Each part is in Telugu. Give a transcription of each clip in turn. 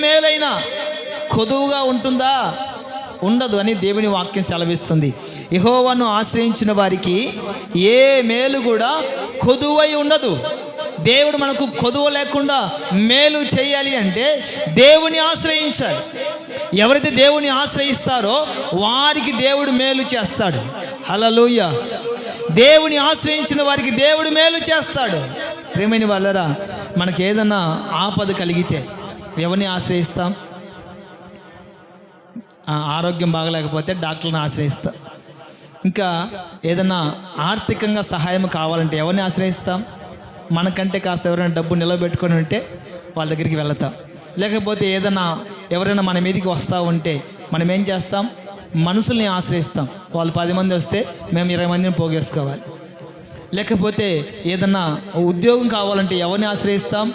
మేలైనా కొదువుగా ఉంటుందా? ఉండదు అని దేవుని వాక్యం సెలవిస్తుంది. యెహోవాను ఆశ్రయించిన వారికి ఏ మేలు కూడా కొదువై ఉండదు. దేవుడు మనకు కొదువ లేకుండా మేలు చేయాలి అంటే దేవుని ఆశ్రయించాలి. ఎవరైతే దేవుని ఆశ్రయిస్తారో వారికి దేవుడు మేలు చేస్తాడు. హలలుయ దేవుని ఆశ్రయించిన వారికి దేవుడు మేలు చేస్తాడు. ప్రేమైన వాళ్ళరా మనకి ఏదన్నా ఆపద కలిగితే ఎవరిని ఆశ్రయిస్తాం? ఆరోగ్యం బాగలేకపోతే డాక్టర్ని ఆశ్రయిస్తాం. ఇంకా ఏదైనా ఆర్థికంగా సహాయం కావాలంటే ఎవరిని ఆశ్రయిస్తాం? మనకంటే కాస్త ఎవరైనా డబ్బు నిలబెట్టుకొని ఉంటే వాళ్ళ దగ్గరికి వెళతాం. లేకపోతే ఏదైనా ఎవరైనా మన మీదకి వస్తూ ఉంటే మనం ఏం చేస్తాం? మనుషుల్ని ఆశ్రయిస్తాం. వాళ్ళు పది మంది వస్తే మేము ఇరవై మందిని పోగేసుకోవాలి. లేకపోతే ఏదన్నా ఉద్యోగం కావాలంటే ఎవరిని ఆశ్రయిస్తాం?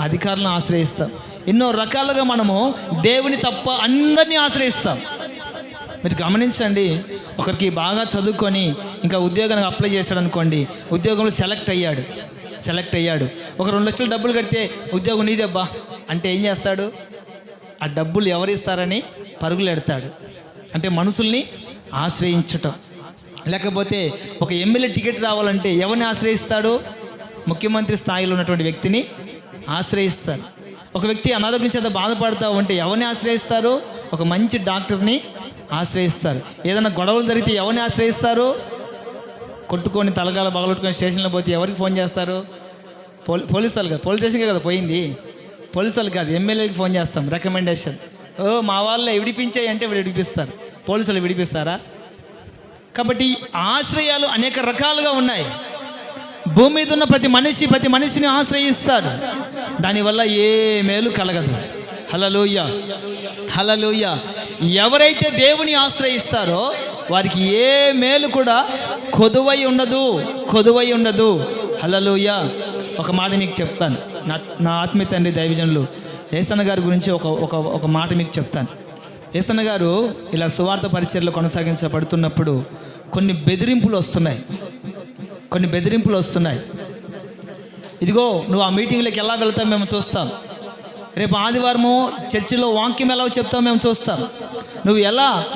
అధికారులను ఆశ్రయిస్తాం. ఎన్నో రకాలుగా మనము దేవుని తప్ప అందరినీ ఆశ్రయిస్తాం. మీరు గమనించండి ఒకరికి బాగా చదువుకొని ఇంకా ఉద్యోగానికి అప్లై చేశాడు అనుకోండి ఉద్యోగంలో సెలెక్ట్ అయ్యాడు. సెలెక్ట్ అయ్యాడు. ఒక రెండు లక్షల డబ్బులు కడితే ఉద్యోగం నీదబ్బా? అంటే ఏం చేస్తాడు? ఆ డబ్బులు ఎవరిస్తారని పరుగులు ఎడతాడు అంటే మనుషుల్ని ఆశ్రయించటం. లేకపోతే ఒక ఎమ్మెల్యే టికెట్ రావాలంటే ఎవరిని ఆశ్రయిస్తాడు? ముఖ్యమంత్రి స్థాయిలో ఉన్నటువంటి వ్యక్తిని ఆశ్రయిస్తారు. ఒక వ్యక్తి అనారోగ్యం చేత బాధపడతా ఉంటే ఎవరిని ఆశ్రయిస్తారు? ఒక మంచి డాక్టర్ని ఆశ్రయిస్తారు. ఏదైనా గొడవలు జరిగితే ఎవరిని ఆశ్రయిస్తారు? కొట్టుకొని తలగాల పగలొట్టుకొని స్టేషన్లో పోతే ఎవరికి ఫోన్ చేస్తారు? పోలీ పోలీసు వాళ్ళు కదా పోలీస్ స్టేషన్కే కదా పోయింది? పోలీసు వాళ్ళు కాదు ఎమ్మెల్యేకి ఫోన్ చేస్తాం రికమెండేషన్. ఓ మా వాళ్ళు విడిపించాయి అంటే విడిపిస్తారు. పోలీసులు విడిపిస్తారా? కాబట్టి ఆశ్రయాలు అనేక రకాలుగా ఉన్నాయి. భూమి మీద ఉన్న ప్రతి మనిషి ప్రతి మనిషిని ఆశ్రయిస్తాడు. దానివల్ల ఏ మేలు కలగదు. హలలోయ హలలోయ ఎవరైతే దేవుని ఆశ్రయిస్తారో వారికి ఏ మేలు కూడా కొదువై ఉండదు. కొదువై ఉండదు. హలలోయ ఒక మాట మీకు చెప్తాను. నా నా ఆత్మీయ తండ్రి దైవజనులు ఏసన్న గారి గురించి ఒక ఒక ఒక మాట మీకు చెప్తాను. ఏసన్న గారు ఇలా సువార్త పరిచయలు కొనసాగించబడుతున్నప్పుడు కొన్ని బెదిరింపులు వస్తున్నాయి. కొన్ని బెదిరింపులు వస్తున్నాయి. ఇదిగో నువ్వు ఆ మీటింగ్లోకి ఎలా వెళ్తావు మేము చూస్తాం. రేపు ఆదివారము చర్చిలో వాక్యం ఎలా చెప్తావు మేము చూస్తాం. నువ్వు ఎలా